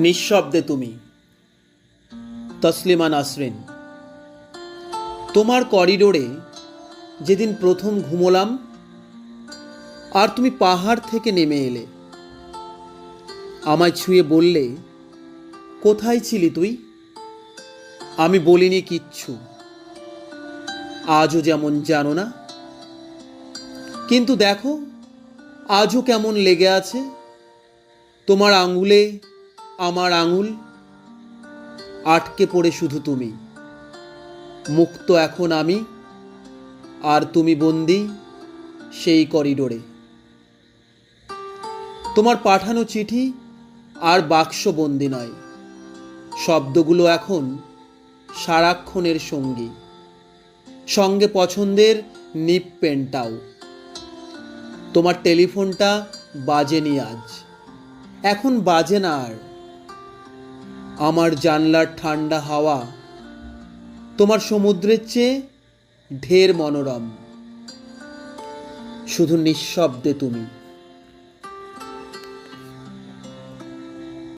নিঃশব্দে তুমি। তসলিমা নাসরিন, তোমার করিডোরে যেদিন প্রথম ঘুমোলাম, আর তুমি পাহাড় থেকে নেমে এলে। আমায় ছুঁয়ে বললে, কোথায় ছিলি তুই? আমি বলিনি, কিচ্ছু। আজও যেমন জানো না, কিন্তু দেখো, আজও কেমন লেগে আছে। তোমার আঙুলে আমার আঙুল আটকে পড়ে শুধু তুমি। মুক্ত এখন আমি, আর তুমি বন্দি সেই করিডোরে। তোমার পাঠানো চিঠি আর বাক্স বন্দি নয়। শব্দগুলো এখন সারাক্ষণের সঙ্গী। সঙ্গে পছন্দের নিপ পেনটাও। তোমার টেলিফোনটা বাজেনি আজ। এখন বাজে না আর। আমার জানলার ঠান্ডা হাওয়া তোমার সমুদ্রের চেয়ে ঢের মনোরম। শুধু নিঃশব্দে তুমি।